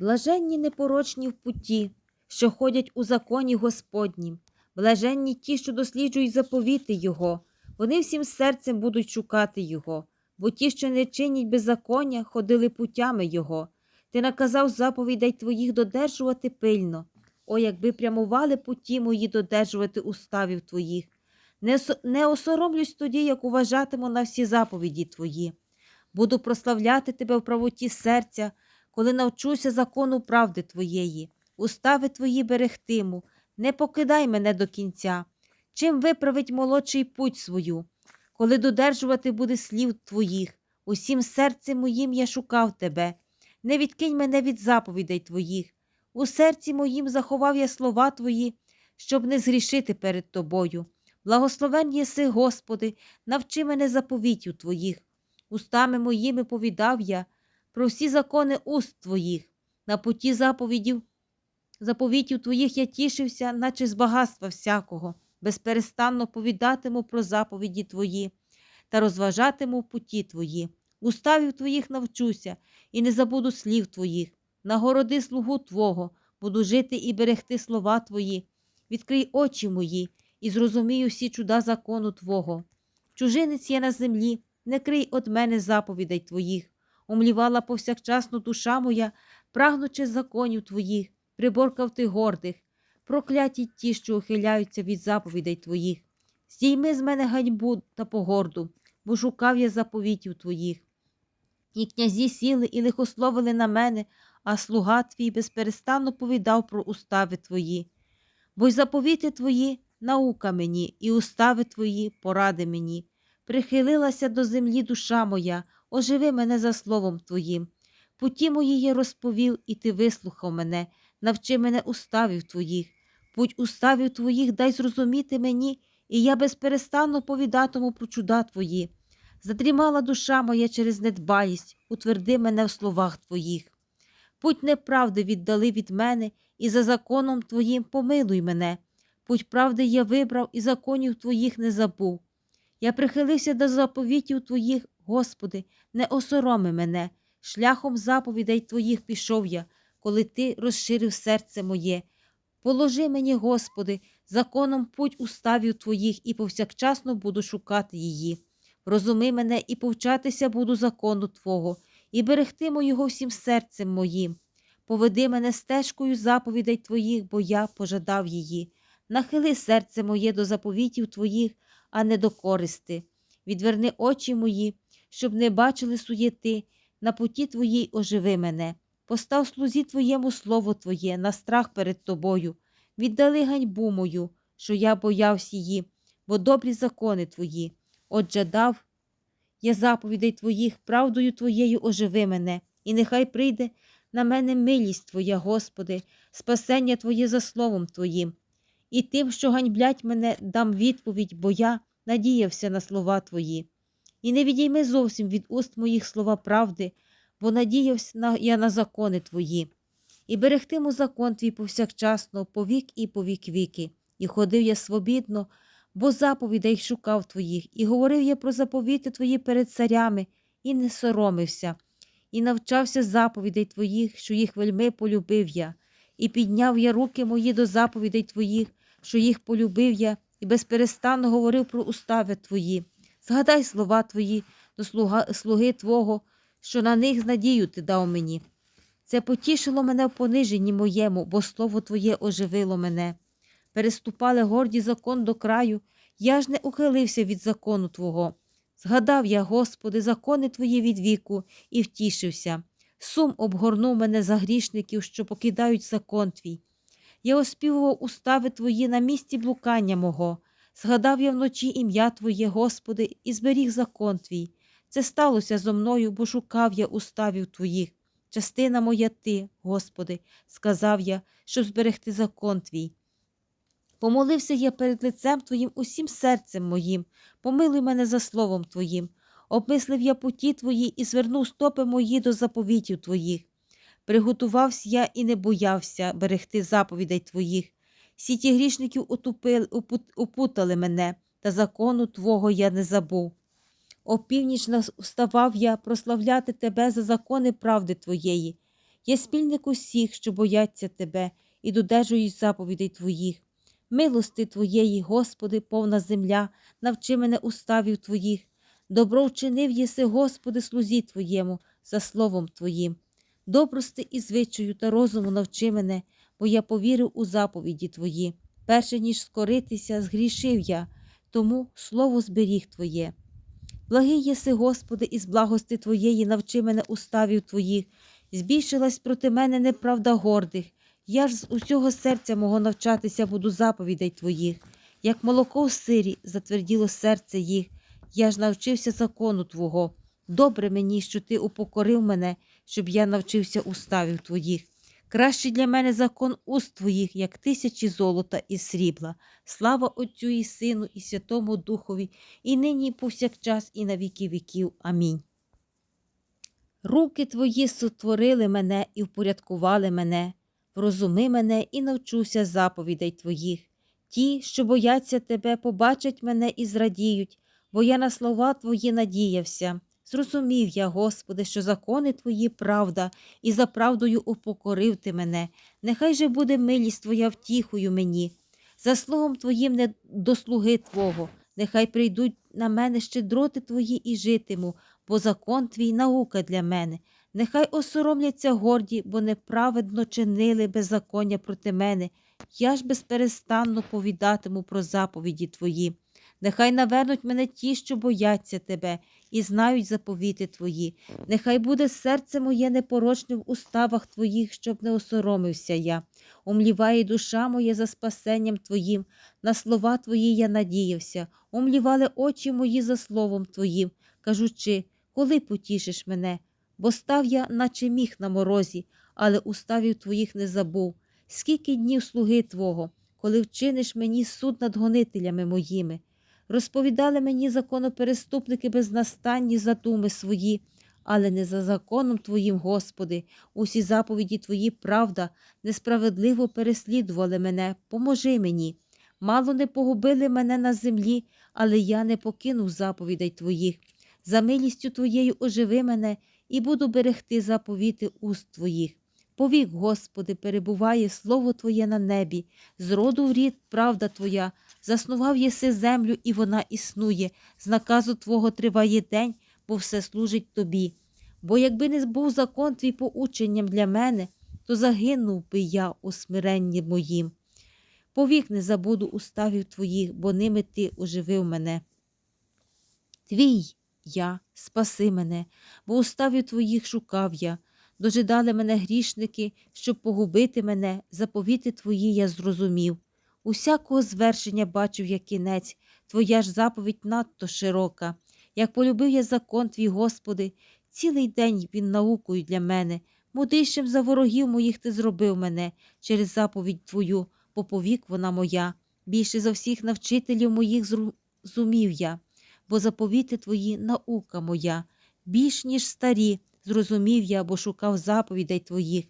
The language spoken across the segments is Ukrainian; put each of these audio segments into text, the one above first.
Блаженні непорочні в путі, що ходять у законі Господнім, блаженні ті, що досліджують заповіти Його, вони всім серцем будуть шукати Його, бо ті, що не чинять беззаконня, ходили путями Його. Ти наказав заповідей твоїх додержувати пильно. О, якби прямували путі мої додержувати уставів твоїх. Не, не осоромлюсь тоді, як уважатиму на всі заповіді твої. Буду прославляти тебе в правоті серця, коли навчуся закону правди твоєї. Устави твої берегтиму, не покидай мене до кінця. Чим виправить молодший путь свою, коли додержувати буде слів твоїх, усім серцем моїм я шукав тебе. Не відкинь мене від заповідей твоїх. У серці моїм заховав я слова твої, щоб не згрішити перед тобою. Благословен єси, Господи, навчи мене заповітів твоїх. Устами моїми повідав я про всі закони уст твоїх. На путі заповідів, заповітів твоїх я тішився, наче з багатства всякого, безперестанно повідатиму про заповіді твої та розважатиму путі твої. Уставів твоїх навчуся і не забуду слів твоїх. Нагороди слугу Твого, буду жити і берегти слова Твої. Відкрий очі мої і зрозумію всі чуда закону Твого. Чужинець я на землі, не крий од мене заповідей Твоїх. Умлівала повсякчасно душа моя, прагнучи законів Твоїх, приборкав ти гордих, прокляті ті, що ухиляються від заповідей Твоїх. Здійми з мене ганьбу та погорду, бо шукав я заповітів Твоїх. І князі сіли і лихословили на мене, а слуга твій безперестанно повідав про устави твої. Бо й заповіти твої наука мені, і устави твої поради мені. Прихилилася до землі душа моя, оживи мене за словом твоїм. Путі мої я розповів, і ти вислухав мене, навчи мене уставів твоїх. Путь уставів твоїх дай зрозуміти мені, і я безперестанно повідатиму про чуда твої. Задрімала душа моя через недбалість, утверди мене в словах твоїх. Путь неправди віддали від мене, і за законом твоїм помилуй мене. Путь правди я вибрав, і законів твоїх не забув. Я прихилився до заповітів твоїх, Господи, не осороми мене. Шляхом заповідей твоїх пішов я, коли ти розширив серце моє. Положи мені, Господи, законом путь уставів твоїх, і повсякчасно буду шукати її. Розуми мене і повчатися буду закону Твого, і берегтиму його всім серцем моїм. Поведи мене стежкою заповідей Твоїх, бо я пожадав її. Нахили серце моє до заповітів Твоїх, а не до користи. Відверни очі мої, щоб не бачили суєти, на путі Твоїй оживи мене. Постав слузі Твоєму слово Твоє на страх перед Тобою. Віддали ганьбу мою, що я боявся її, бо добрі закони Твої. Отже, дав я заповідей Твоїх, правдою Твоєю оживи мене, і нехай прийде на мене милість Твоя, Господи, спасення Твоє за словом Твоїм. І тим, що ганьблять мене, дам відповідь, бо я надіявся на слова Твої. І не відійми зовсім від уст моїх слова правди, бо надіявся на, я на закони Твої. І берегтиму закон Твій повсякчасно, повік і повік віки, і ходив я свобідно, бо заповідей шукав твоїх, і говорив я про заповіти твої перед царями, і не соромився, і навчався заповідей твоїх, що їх вельми полюбив я, і підняв я руки мої до заповідей твоїх, що їх полюбив я, і безперестанно говорив про устави твої. Згадай слова твої до слуга, слуги Твого, що на них надію ти дав мені. Це потішило мене в пониженні моєму, бо слово Твоє оживило мене переступали горді закон до краю, я ж не ухилився від закону Твого. Згадав я, Господи, закони Твої від віку, і втішився. Сум обгорнув мене за грішників, що покидають закон Твій. Я оспівував устави Твої на місці блукання мого. Згадав я вночі ім'я Твоє, Господи, і зберіг закон Твій. Це сталося зо мною, бо шукав я уставів Твоїх. Частина моя Ти, Господи, сказав я, щоб зберегти закон Твій. Помолився я перед лицем Твоїм усім серцем моїм, помилуй мене за словом Твоїм. Обмислив я путі Твої і звернув стопи мої до заповітів Твоїх. Приготувався я і не боявся берегти заповідей Твоїх. Всі ті грішників отупили, опут- опутали мене, та закону Твого я не забув. О північ вставав я прославляти Тебе за закони правди Твоєї. Я спільник усіх, що бояться тебе і додержують заповідей твоїх. Милости Твоєї, Господи, повна земля, навчи мене уставів Твоїх. Добро вчинив єси, Господи, слузі Твоєму, за словом Твоїм. Добрости і звичаю та розуму навчи мене, бо я повірив у заповіді Твої. Перше ніж скоритися, згрішив я, тому слово зберіг Твоє. Благий єси, Господи, із благости Твоєї навчи мене уставів Твоїх. Збільшилась проти мене неправда гордих. Я ж з усього серця мого навчатися буду заповідей Твоїх. Як молоко в сирі затверділо серце їх. Я ж навчився закону Твого. Добре мені, що Ти упокорив мене, щоб я навчився уставів Твоїх. Кращий для мене закон уст Твоїх, як тисячі золота і срібла. Слава Отцю і Сину, і Святому Духові, і нині, і повсякчас, і на віки віків. Амінь. Руки Твої сотворили мене і впорядкували мене, врозуми мене і навчуся заповідей Твоїх. Ті, що бояться Тебе, побачать мене і зрадіють, бо я на слова Твої надіявся. Зрозумів я, Господи, що закони Твої правда, і за правдою упокорив Ти мене. Нехай же буде милість Твоя втіхою мені. За словом Твоїм не до слуги Твого, нехай прийдуть на мене щедроти Твої і житиму, бо закон Твій наука для мене. Нехай осоромляться горді, бо неправедно чинили беззаконня проти мене. Я ж безперестанно повідатиму про заповіді Твої. Нехай навернуть мене ті, що бояться Тебе, і знають заповіти Твої. Нехай буде серце моє непорочне в уставах Твоїх, щоб не осоромився я. Умліває душа моя за спасенням Твоїм, на слова Твої я надіявся, умлівали очі мої за словом Твоїм, кажучи, коли потішиш мене, бо став я, наче міг на морозі, але уставів Твоїх не забув. Скільки днів слуги Твого, коли вчиниш мені суд над гонителями моїми. Розповідали мені законопереступники безнастанні задуми свої, але не за законом Твоїм, Господи, усі заповіді Твої правда, несправедливо переслідували мене, поможи мені. Мало не погубили мене на землі, але я не покинув заповідей Твоїх. За милістю Твоєю оживи мене і буду берегти заповіти уст Твоїх. Повік, Господи, перебуває слово Твоє на небі, з роду в рід правда Твоя, заснував єси землю, і вона існує. З наказу Твого триває день, бо все служить Тобі. Бо якби не був закон твій поученням для мене, то загинув би я у смиренні моїм. Повік не забуду уставів Твоїх, бо ними Ти оживив мене. Твій я, спаси мене, бо уставів Твоїх шукав я. Дожидали мене грішники, щоб погубити мене, заповіти Твої я зрозумів. Усякого звершення бачив я кінець, Твоя ж заповідь надто широка. Як полюбив я закон твій, Господи, цілий день він наукою для мене. Мудрішим за ворогів моїх ти зробив мене через заповідь Твою, бо повік вона моя. Більше за всіх навчителів моїх зрозумів я, бо заповіти Твої наука моя, більш ніж старі, зрозумів я, бо шукав заповідей Твоїх.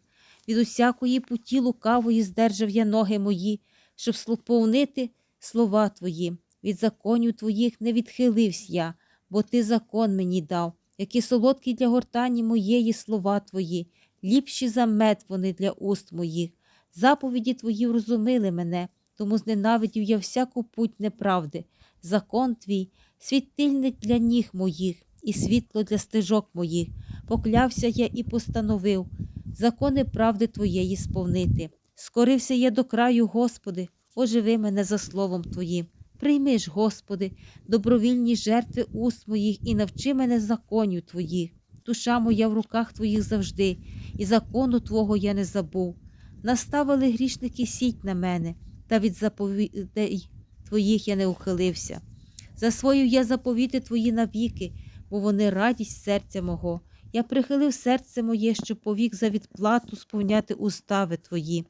Від усякої путі лукавої здержав я ноги мої, щоб сповнити слова Твої. Від законів Твоїх не відхилився я, бо Ти закон мені дав, які солодкі для гортані моєї слова Твої, ліпші за мед вони для уст моїх. Заповіді Твої врозумили мене, тому зненавидів я всяку путь неправди. Закон Твій, світильник для ніг моїх і світло для стежок моїх. Поклявся я і постановив закони правди Твоєї сповнити. Скорився я до краю, Господи, оживи мене за словом Твоїм. Прийми ж, Господи, добровільні жертви уст моїх і навчи мене законів Твоїх. Душа моя в руках Твоїх завжди, і закону Твого я не забув. Наставили грішники сіть на мене, та від заповідей Твоїх я не ухилився. Засвоїв я заповіти Твої навіки, бо вони радість серця мого. Я прихилив серце моє, щоб повік за відплату сповняти устави Твої.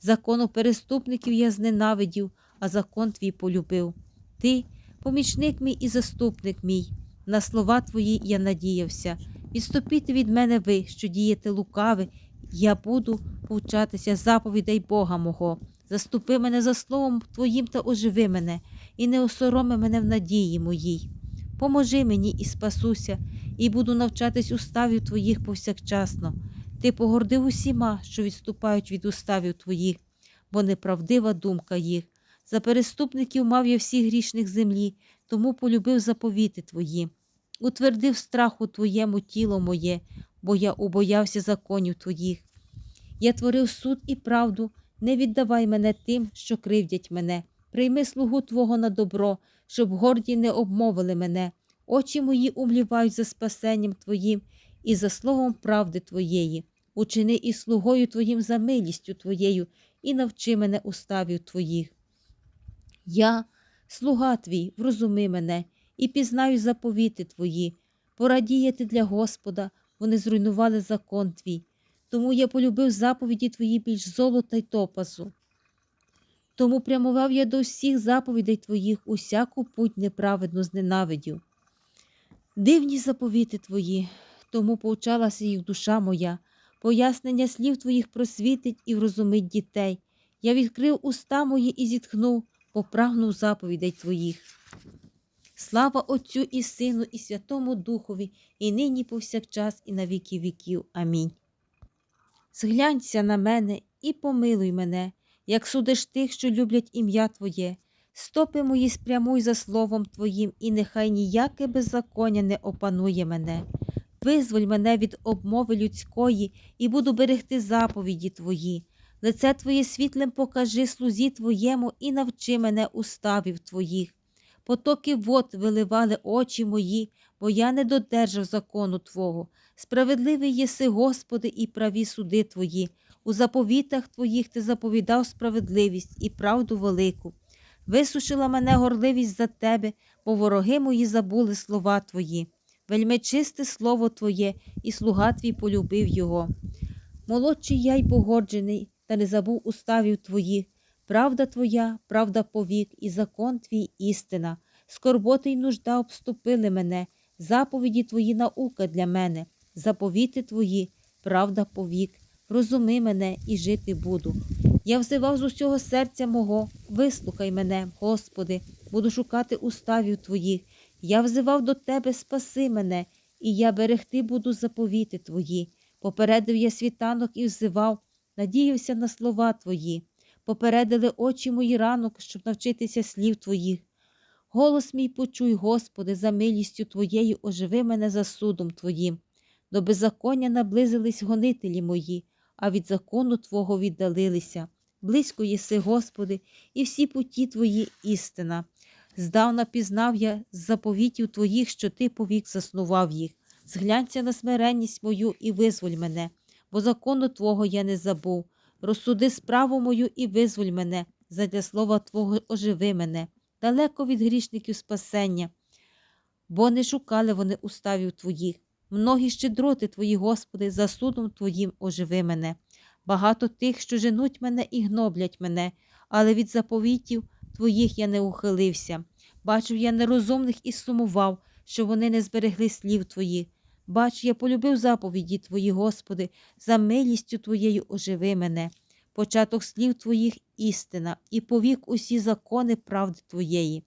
Закону переступників я зненавидів, а закон твій полюбив. Ти, помічник мій і заступник мій, на слова твої я надіявся. Відступіте від мене ви, що дієте лукаве, я буду повчатися заповідей Бога мого. Заступи мене за словом Твоїм та оживи мене, і не осороми мене в надії моїй. Поможи мені і спасуся, і буду навчатись уставів Твоїх повсякчасно. Ти погордив усіма, що відступають від уставів твоїх, бо неправдива думка їх. За переступників мав я всіх грішних землі, тому полюбив заповіти твої. Утвердив страх у твоєму тіло моє, бо я убоявся законів твоїх. Я творив суд і правду, не віддавай мене тим, що кривдять мене. Прийми слугу Твого на добро, щоб горді не обмовили мене. Очі мої умлівають за спасенням Твоїм і за словом правди Твоєї. Учини і слугою Твоїм за милістю Твоєю, і навчи мене уставів Твоїх. Я, слуга Твій, врозуми мене, і пізнаю заповіти Твої. Порадіяти для Господа, вони зруйнували закон Твій. Тому я полюбив заповіді Твої більш золота й топазу. Тому прямував я до всіх заповідей Твоїх, усяку путь неправедно зненавидів. Дивні заповіти Твої, тому повчалася їх душа моя, пояснення слів Твоїх просвітить і врозумить дітей. Я відкрив уста мої і зітхнув, попрагнув заповідей Твоїх. Слава Отцю і Сину, і Святому Духові, і нині повсякчас, і на віки віків. Амінь. Зглянься на мене і помилуй мене, як судиш тих, що люблять ім'я Твоє. Стопи мої спрямуй за словом Твоїм, і нехай ніяке беззаконня не опанує мене. Визволь мене від обмови людської і буду берегти заповіді Твої. Лице Твоє світлим покажи слузі Твоєму і навчи мене уставів Твоїх. Потоки вод виливали очі мої, бо я не додержав закону Твого. Справедливий єси, Господи, і праві суди Твої. У заповітах Твоїх Ти заповідав справедливість і правду велику. Висушила мене горливість за Тебе, бо вороги мої забули слова Твої. Вельми чисте слово Твоє, і слуга Твій полюбив його. Молодший я й погоджений, та не забув уставів Твоїх. Правда Твоя, правда повік, і закон Твій істина. Скорботи й нужда обступили мене, заповіді Твої наука для мене, заповіти Твої, правда повік. Розуми мене і жити буду. Я взивав з усього серця мого, вислухай мене, Господи, буду шукати уставів Твоїх. Я взивав до Тебе, спаси мене, і я берегти буду заповіти Твої. Попередив я світанок і взивав, надіявся на слова Твої. Попередили очі мої ранок, щоб навчитися слів Твоїх. Голос мій почуй, Господи, за милістю Твоєю оживи мене за судом Твоїм. До беззаконня наблизились гонителі мої, а від закону Твого віддалилися. Близько єси, Господи, і всі путі Твої істина. Здавна пізнав я з заповітів Твоїх, що Ти повік заснував їх. Зглянься на смиренність мою і визволь мене, бо закону Твого я не забув. Розсуди справу мою і визволь мене, задля слова Твого оживи мене, далеко від грішників спасення, бо не шукали вони уставів Твоїх. Многі щедроти Твої, Господи, за судом Твоїм оживи мене. Багато тих, що женуть мене і гноблять мене, але від заповітів Твоїх я не ухилився. Бачив я нерозумних і сумував, що вони не зберегли слів Твоїх. Бач, я полюбив заповіді Твої, Господи, за милістю Твоєю оживи мене. Початок слів Твоїх істина, і повік усі закони правди Твоєї.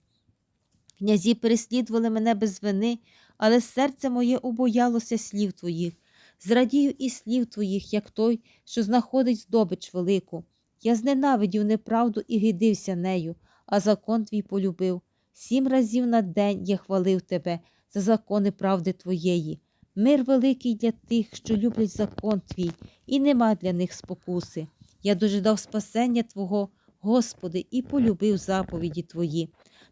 Князі переслідували мене без вини, але серце моє убоялося слів Твоїх. Зрадію і слів Твоїх, як той, що знаходить здобич велику. Я зненавидів неправду і гидився нею, а закон твій полюбив. Сім разів на день я хвалив тебе за закони правди Твоєї. Мир великий для тих, що люблять закон твій, і нема для них спокуси. Я дожидав спасення Твого, Господи, і полюбив заповіді Твої.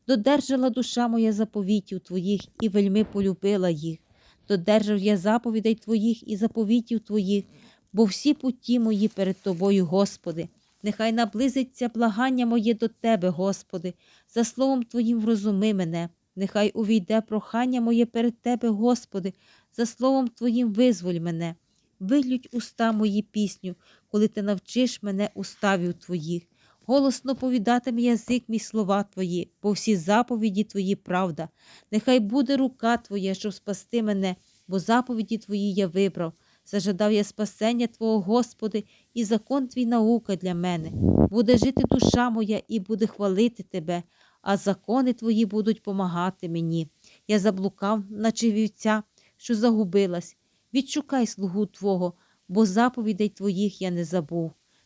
Додержала душа моя заповітів Твоїх і вельми полюбила їх. Додержав я заповідей Твоїх і заповітів Твоїх, бо всі путі мої перед Тобою, Господи. Нехай наблизиться благання моє до Тебе, Господи, за словом Твоїм врозуми мене. Нехай увійде прохання моє перед Тебе, Господи, за словом Твоїм визволь мене. Вилють уста мої пісню, коли ти навчиш мене уставів Твоїх. Голосно повідатиме язик мій слова Твої, бо всі заповіді Твої правда. Нехай буде рука Твоя, щоб спасти мене, бо заповіді Твої я вибрав. Зажадав я спасення Твого, Господи, і закон Твій наука для мене. Буде жити душа моя і буде хвалити Тебе, а закони Твої будуть помагати мені. Я заблукав, наче вівця, що загубилась. Відшукай слугу Твого, бо заповідей Твоїх я не забув.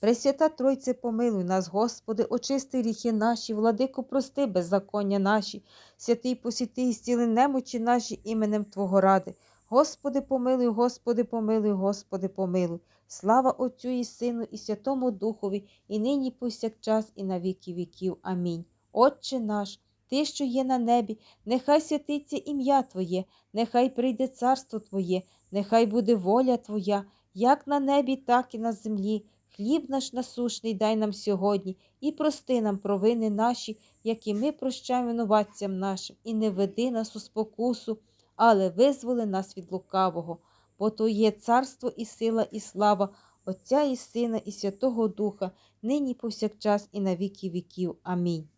Пресвята Тройце, помилуй нас, Господи, очисти гріхи наші, владико, прости беззаконня наші, святий посіти і стіли немочі наші іменем Твого ради. Господи, помилуй, Господи, помилуй, Господи, помилуй. Слава Отцю і Сину, і Святому Духові, і нині, повсякчас, і на віки віків. Амінь. Отче наш, Ти, що є на небі, нехай святиться ім'я Твоє, нехай прийде царство Твоє, нехай буде воля Твоя, як на небі, так і на землі. Хліб наш насушний дай нам сьогодні, і прости нам провини наші, які ми прощаємо винуватцям нашим, і не веди нас у спокусу, але визволи нас від лукавого, бо то є царство і сила, і слава Отця і Сина, і Святого Духа, нині повсякчас, і на віки віків. Амінь.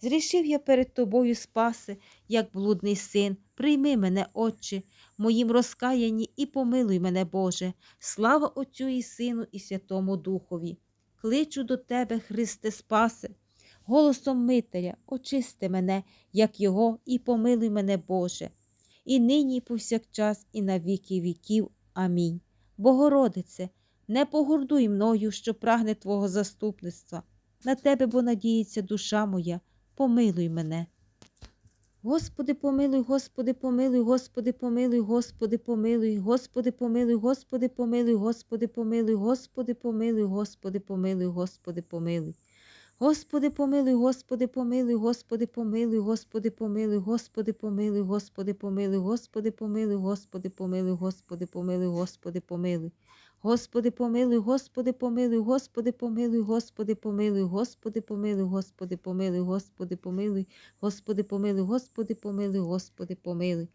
Зрішив я перед тобою, спаси, як блудний син, прийми мене, Отче, моїм розкаянні і помилуй мене, Боже, слава Отцю і Сину, і Святому Духові. Кличу до Тебе, Христе Спасе, голосом Мителя, очисти мене, як Його, і помилуй мене, Боже, і нині, і повсякчас, і на віки віків. Амінь. Богородице, не погордуй мною, що прагне Твого заступництва. На Тебе, бо надіється душа моя, помилуй мене. Господи, помилуй, Господи, помилуй, Господи, помилуй, Господи, помилуй, Господи, помилуй, Господи, помилуй, Господи, помилуй, Господи, помилуй, Господи, помилуй, Господи, помилуй. Господи, помилуй, Господи, помилуй, Господи, помилуй, Господи, помилуй, Господи, помилуй, Господи, помилуй, Господи, помилуй, Господи, помилуй, Господи, помилуй, Господи, помилуй. Господи, помилуй, Господи, помилуй, Господи, помилуй, Господи, помилуй, Господи, помилуй, Господи, помилуй, Господи, помилуй, Господи, помилуй, Господи, помилуй, Господи, помилуй.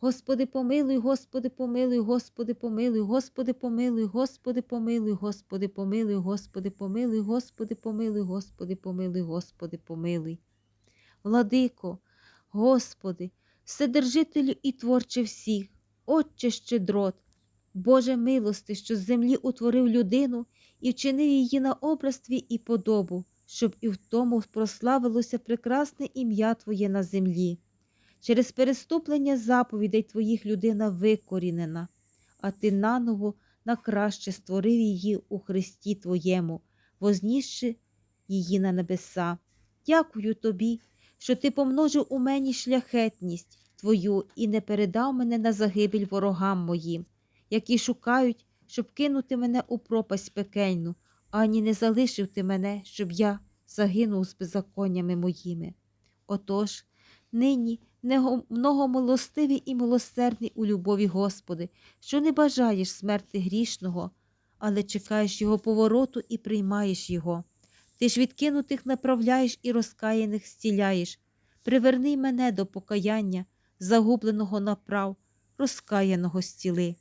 Господи, помилуй, Господи, помилуй, Господи, помилуй, Господи, помилуй, Господи, помилуй, Господи, помилуй, Господи, помилуй, Господи, помилуй, Господи, помилуй, Господи, помилуй. Владико, Господи, Вседержителю і творче всіх, Отче щедрот, Боже милости, що з землі утворив людину і вчинив її на образ твій і подобу, щоб і в тому прославилося прекрасне ім'я Твоє на землі. Через переступлення заповідей Твоїх людина викорінена, а Ти наново на краще створив її у Христі Твоєму, вознісши її на небеса. Дякую Тобі, що Ти помножив у мені шляхетність Твою і не передав мене на загибель ворогам моїм які шукають, щоб кинути мене у пропасть пекельну, ані не залишив ти мене, щоб я загинув з беззаконнями моїми. Отож, нині многомилостивий і милосердний у любові, Господи, що не бажаєш смерти грішного, але чекаєш Його повороту і приймаєш Його. Ти ж відкинутих направляєш і розкаяних зціляєш. Приверни мене до покаяння, загубленого направ, розкаяного зціли.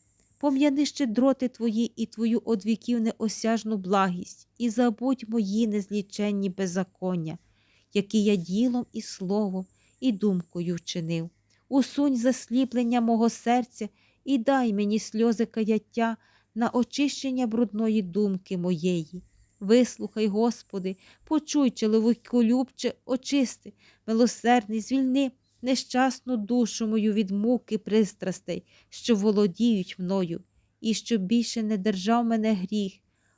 Пом'яни щедроти твої і твою од віків неосяжну благість, і забудь мої незліченні беззаконня, які я ділом і словом, і думкою вчинив. Усунь засліплення мого серця і дай мені сльози каяття на очищення брудної думки моєї. Вислухай, Господи, почуй, чоловіколюбче, очисти, милосердний, звільни нещасну душу мою від муки пристрастей, що володіють мною, і щоб більше не держав мене гріх,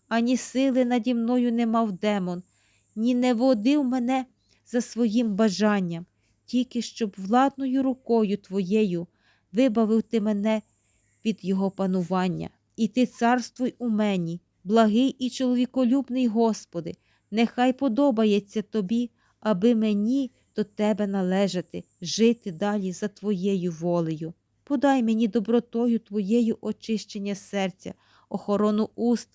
ані сили наді мною не мав демон, ні не водив мене за своїм бажанням, тільки щоб владною рукою Твоєю вибавив ти мене від його панування, і ти царствуй у мені, благий і чоловіколюбний Господи, нехай подобається тобі, аби мені до тебе належати, жити далі за Твоєю волею. Подай мені добротою Твоєю очищення серця, охорону уст,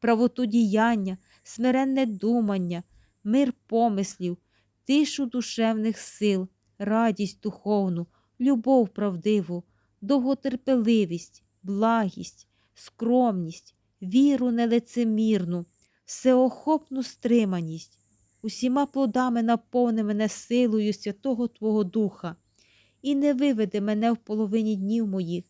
правоту діяння, смиренне думання, мир помислів, тишу душевних сил, радість духовну, любов правдиву, довготерпеливість, благість, скромність, віру нелицемірну, всеохопну стриманість. Усіма плодами наповни мене силою святого Твого Духа, і не виведи мене в половині днів моїх,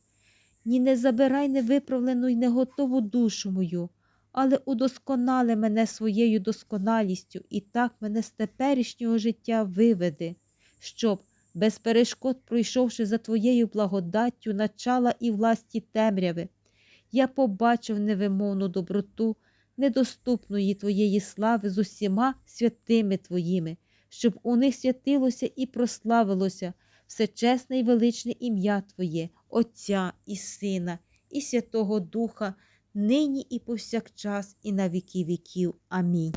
ні не забирай невиправлену й неготову душу мою, але удосконали мене своєю досконалістю, і так мене з теперішнього життя виведи, щоб, без перешкод пройшовши за Твоєю благодаттю начала і власті темряви, я побачив невимовну доброту недоступної Твоєї слави з усіма святими Твоїми, щоб у них святилося і прославилося всечесне і величне ім'я Твоє, Отця і Сина, і Святого Духа, нині і повсякчас, і на віки віків. Амінь.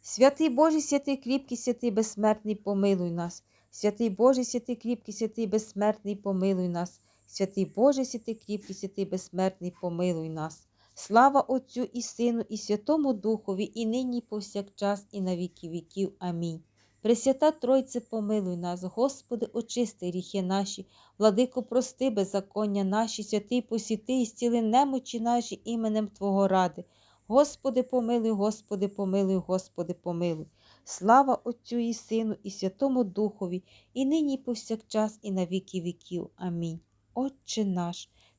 Святий Божий, святий кріпкий, святий безсмертний, помилуй нас. Святий Божий, святий кріпкий, святий безсмертний, помилуй нас. Святий Божий, святий кріпкий, святий безсмертний, помилуй нас. Слава Отцю і Сину, і Святому Духові, і нині, і повсякчас, і на віки віків. Амінь. Пресвята Тройце, помилуй нас, Господи, очисти гріхи наші, владико, прости беззаконня наші, святий посіти і зціли немочі наші іменем Твого ради. Господи, помилуй, Господи, помилуй, Господи, помилуй. Слава Отцю і Сину, і Святому Духові, і нині, і повсякчас, і на віки віків. Амінь. Отче наш,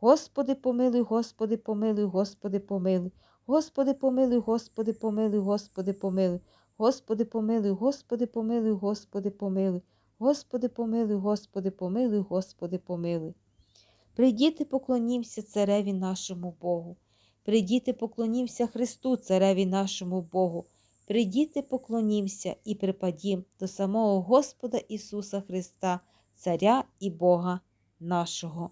Господи, помилуй, Господи, помилуй, Господи, помилуй, Господи, помилуй, Господи, помилуй, Господи, помилуй, Господи, помилуй, Господи, помилуй, Господи, помилуй, Господи, помилуй, Господи, помилуй, Господи, помилуй. Прийдіти, поклонімся цареві нашому Богу. Прийдіти, поклонімся Христу, цареві нашому Богу. Прийдіти, поклонімся і припадім до самого Господа Ісуса Христа, Царя і Бога нашого.